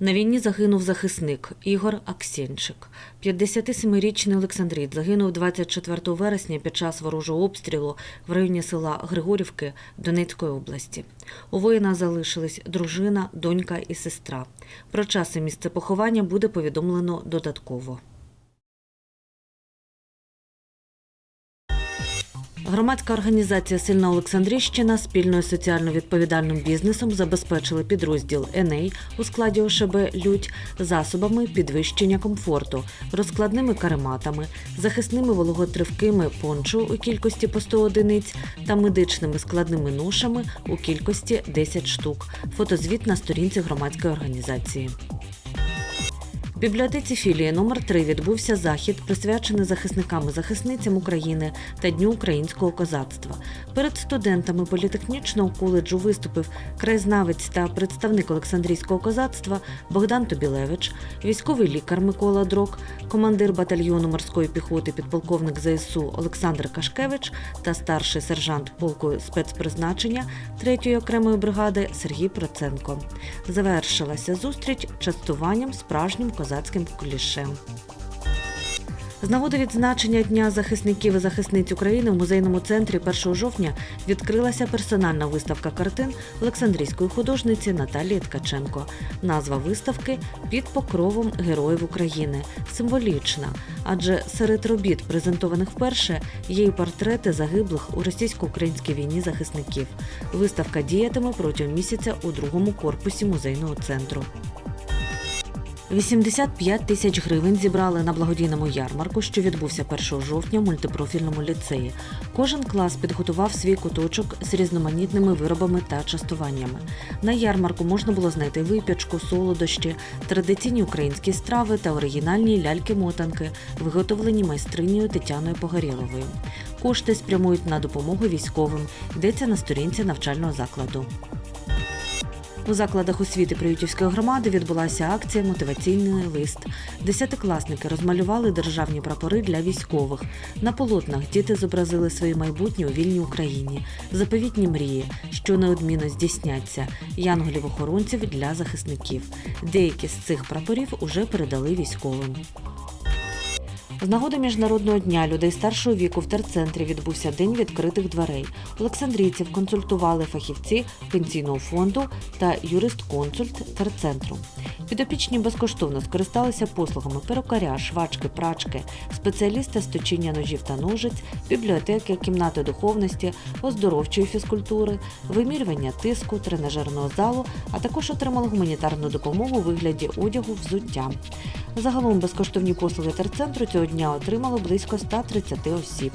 На війні загинув захисник Ігор Аксєнчик. 57-річний Олександрит загинув 24 вересня під час ворожого обстрілу в районі села Григорівки Донецької області. У воїна залишились дружина, донька і сестра. Про час і місце поховання буде повідомлено додатково. Громадська організація Сильна Олександрівщина спільно з соціально відповідальним бізнесом забезпечили підрозділ «Еней» у складі ОШБ Людь засобами підвищення комфорту, розкладними карематами, захисними вологотривкими пончо у кількості по 100 одиниць та медичними складними ношами у кількості 10 штук. Фотозвіт на сторінці громадської організації. В бібліотеці філії номер 3 відбувся захід, присвячений захисникам і захисницям України та Дню українського козацтва. Перед студентами політехнічного коледжу виступив краєзнавець та представник Олександрійського козацтва Богдан Тобілевич, військовий лікар Микола Дрок, командир батальйону морської піхоти підполковник ЗСУ Олександр Кашкевич та старший сержант полку спецпризначення 3-ї окремої бригади Сергій Проценко. Завершилася зустріч частуванням справжнім козацьким кулішем. З нагоди відзначення Дня захисників і захисниць України в музейному центрі 1 жовтня відкрилася персональна виставка картин Олександрійської художниці Наталії Ткаченко. Назва виставки Під покровом героїв України символічна, адже серед робіт, презентованих вперше, є і портрети загиблих у російсько-українській війні захисників. Виставка діятиме протягом місяця у другому корпусі музейного центру. 85 тисяч гривень зібрали на благодійному ярмарку, що відбувся 1 жовтня в мультипрофільному ліцеї. Кожен клас підготував свій куточок з різноманітними виробами та частуваннями. На ярмарку можна було знайти випічку, солодощі, традиційні українські страви та оригінальні ляльки-мотанки, виготовлені майстринею Тетяною Погорєловою. Кошти спрямують на допомогу військовим. Йдеться на сторінці навчального закладу. У закладах освіти Приютівської громади відбулася акція Мотиваційний лист. Десятикласники розмалювали державні прапори для військових. На полотнах діти зобразили своє майбутнє у вільній Україні, заповітні мрії, що неодмінно здійсняться, янголів-охоронців для захисників. Деякі з цих прапорів уже передали військовим. З нагоди міжнародного дня людей старшого віку в терцентрі відбувся день відкритих дверей. Олександрійців консультували фахівці пенсійного фонду та юрист-консульт терцентру. Підопічні безкоштовно скористалися послугами перукаря, швачки, прачки, спеціаліста з точіння ножів та ножиць, бібліотеки, кімнати духовності, оздоровчої фізкультури, вимірювання тиску, тренажерного залу, а також отримали гуманітарну допомогу у вигляді одягу, взуття. Загалом безкоштовні послуги терцентру цього дня отримало близько 130 осіб.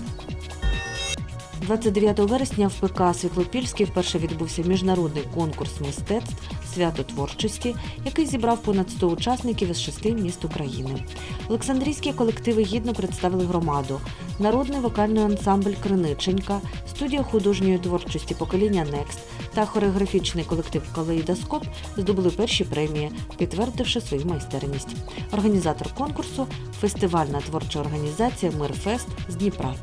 29 вересня в ПК Світлопільський вперше відбувся міжнародний конкурс мистецтв свято творчості, який зібрав понад 100 учасників із шести міст України. Олександрійські колективи гідно представили громаду, народний вокальний ансамбль Криниченька, студія художньої творчості покоління Некст та хореографічний колектив Калейдоскоп здобули перші премії, підтвердивши свою майстерність. Організатор конкурсу фестивальна творча організація Мирфест з Дніпра.